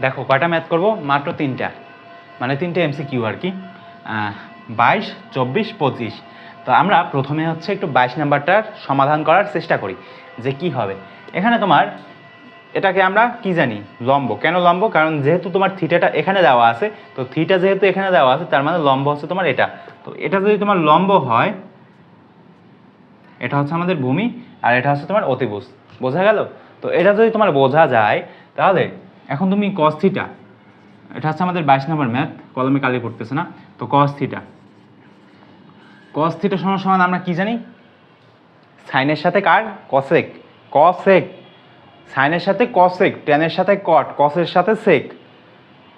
দেখো, কয়টা ম্যাথ করব? মাত্র তিনটা। মানে তিনটে এমসি কিউ আর কি। বাইশ, চব্বিশ, পঁচিশ। তো আমরা প্রথমে হচ্ছে একটু বাইশ নাম্বারটার সমাধান করার চেষ্টা করি, যে কি হবে। এখানে তোমার, এটাকে আমরা কি জানি? লম্ব। কেন লম্ব? কারণ যেহেতু তোমার থিটাটা এখানে দেওয়া আছে, তো থিটা যেহেতু এখানে দেওয়া আছে, তার মানে লম্ব হচ্ছে তোমার এটা। তো এটা যদি তোমার লম্ব হয়, এটা হচ্ছে আমাদের ভূমি, আর এটা হচ্ছে তোমার অতিভুজ। বোঝা গেল? তো এটা যদি তোমার বোঝা যায়, তাহলে এখন তুমি কস থিটা এটা হচ্ছে আমাদের বাইশ নম্বর ম্যাথ কলমে কালি পড়তেছে না? তো কস থিটা কস থিটা সমান সমান আমরা কি জানি? সাইনের সাথে কার? কসেক কসেক সাইনের সাথে কসেক টেনের সাথে কট কসের সাথে সেক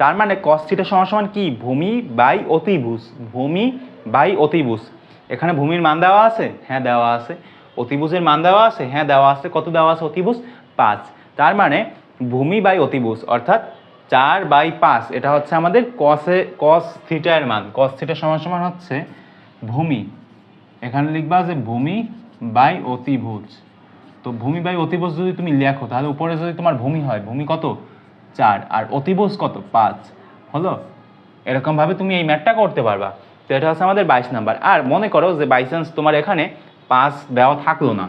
তার মানে কস থিটা সমান সমান কি? ভূমি বাই অতিভুজ, ভূমি বাই অতিভুজ। এখানে ভূমির মান দেওয়া আছে? হ্যাঁ দেওয়া আছে। অতিভুজের মান দেওয়া আছে? হ্যাঁ দেওয়া আছে। কত দেওয়া আছে? অতিভুজ পাঁচ। তার মানে ভূমি বাই অতিভুজ, অর্থাৎ চার বাই পাঁচ, এটা হচ্ছে আমাদের কসে কস থিটার মান। কস থিটা সমান সমান হচ্ছে ভূমি। এখানে লিখবা যে ভূমি বাই অতিভুজ। তো ভূমি বাই অতিভুজ যদি তুমি লেখো, তাহলে উপরে যদি তোমার ভূমি হয়, ভূমি কত? চার। আর অতিভুজ কত? পাঁচ। হলো? এরকমভাবে তুমি এই ম্যাথটা করতে পারবা। তো এটা হচ্ছে আমাদের বাইশ নাম্বার। আর মনে করো যে বাই চান্স তোমার এখানে পাঁচ দেওয়া থাকল না।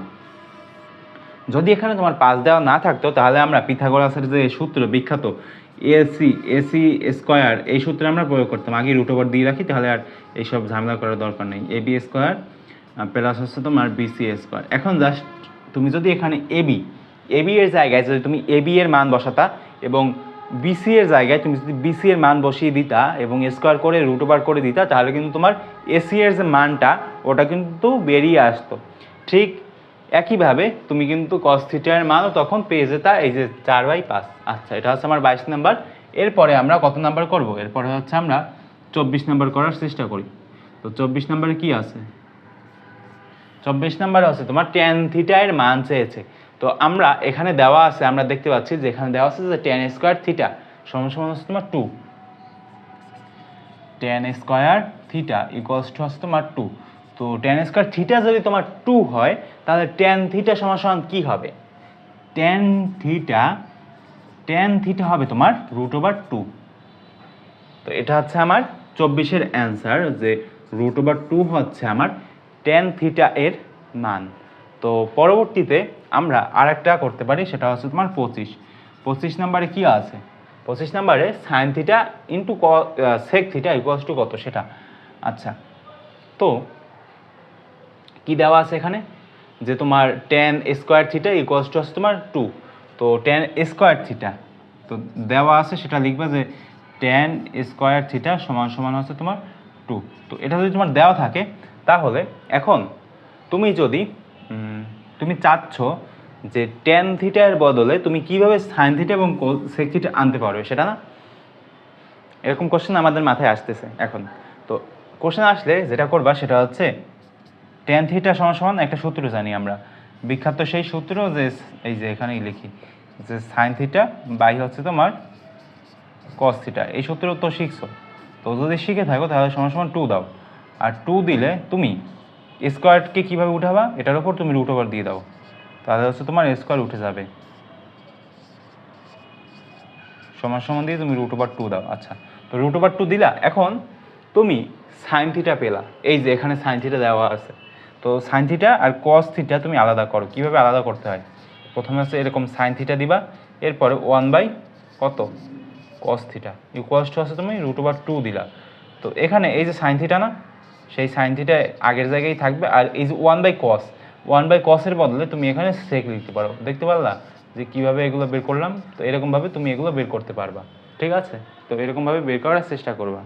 যদি এখানে তোমার পাঁচ দেওয়া না থাকতো, তাহলে আমরা পিথাগোরাসের যে সূত্র, বিখ্যাত এসি এসি স্কোয়ার এই সূত্রে আমরা প্রয়োগ করতাম। আগে রুট ওভার দিয়ে রাখি, তাহলে আর এইসব ঝামেলা করার দরকার নেই। এ বি স্কোয়ার প্লাস হচ্ছে তোমার বিসি স্কোয়ার এখন জাস্ট তুমি যদি এখানে এবি এবি এর জায়গায় যদি তুমি এবি এর মান বসাতা এবং বিসি এর জায়গায় তুমি যদি বিসি এর মান বসিয়ে দিতা এবং স্কোয়ার করে রুট ওভার করে দিতা, তাহলে কিন্তু তোমার এসি এর যে মানটা, ওটা কিন্তু বেরিয়ে আসতো। ঠিক একইভাবে তুমি কিন্তু কস থিটার মানও তখন পেয়ে যেতা, এই যে চার বাই পাঁচ। আচ্ছা এটা হচ্ছে আমার বাইশ নাম্বার। এরপরে আমরা কত নাম্বার করব? এরপরে হচ্ছে আমরা চব্বিশ নাম্বার করার চেষ্টা করি। তো চব্বিশ নাম্বারে কি আছে? চব্বিশ নাম্বারে আছে তোমার টেন থিটার মান চেয়েছে। তো আমরা এখানে দেওয়া আছে, আমরা দেখতে পাচ্ছি যে এখানে দেওয়া আছে যে টেন স্কোয়ার থিটা সমান সমান হচ্ছে তোমার two tan square theta equals two হচ্ছে তোমার টু তো টেন স্কোয়ার থিটা যদি তোমার টু হয়, তাহলে টেন থিটা সমান কী হবে? টেন থিটা টেন থিটা হবে তোমার রুট ওভার টু তো এটা হচ্ছে আমার চব্বিশের অ্যান্সার যে রুট ওভার টু হচ্ছে আমার টেন থিটা এর মান। তো পরবর্তীতে আমরা আরেকটা করতে পারি, সেটা হচ্ছে তোমার পঁচিশ। পঁচিশ নাম্বারে কি আছে? পঁচিশ নাম্বারে sine theta into sec theta equals two কত সেটা? আচ্ছা তো কি দেওয়া আছে এখানে? যে তোমার tan square theta equals two আছে তোমার টু তো টেন স্কোয়ার থিটা তো দেওয়া আছে, সেটা লিখবে যে টেন স্কোয়ার থিটা সমান সমান হচ্ছে তোমার টু তো এটা যদি তোমার দেওয়া থাকে, তাহলে এখন তুমি যদি তুমি চাচ্ছ যে টেন থিটার বদলে তুমি কীভাবে সাইন থিটা এবং সেক থিটা আনতে পারবে, সেটা না? এরকম কোশ্চেন আমাদের মাথায় আসতেছে এখন। তো কোশ্চেন আসলে যেটা করবা, সেটা হচ্ছে টেন থিটা সমান সমান একটা সূত্র জানি আমরা। বিখ্যাত সেই সূত্র যে এই যে এখানেই লিখি, যে সাইন থিটা বাই হচ্ছে তোমার কস থিটা এই সূত্র তো শিখছো। তো যদি শিখে থাকো, তাহলে সমান সমান টু দাও। আর টু দিলে তুমি স্কোয়ারকে কীভাবে উঠাবা, এটার উপর তুমি রুট ওভার দিয়ে দাও। তাহলে হচ্ছে তোমার স্কোয়ার উঠে যাবে। সমান সমান দিয়ে তুমি রুট ওভার টু দাও। আচ্ছা তো রুট ওভার টু দিলা। এখন তুমি সাইন থিটা পেলা। এই যে এখানে সাইন থিটা দেওয়া আছে। তো সাইন থিটা আর কস থিটা তুমি আলাদা করো। কীভাবে আলাদা করতে হয়? প্রথমে হচ্ছে এরকম সাইন থিটা দিবা, এরপরে ওয়ান বাই কত? কস থিটা ইকুয়ালস টু আছে তুমি রুট ওভার টু দিলা। তো এখানে এই যে সাইন থিটা না, সেই সাইন থিটা আগের জায়গায় থাকবে আর এই যে one by cos one by কসের বদলে তুমি এখানে সেক লিখতে পারো। দেখতে পারলা? যে কীভাবে এগুলো বের করলাম? তো এরকমভাবে তুমি এগুলো বের করতে পারবা। ঠিক আছে? তো এরকমভাবে বের করার চেষ্টা করবা।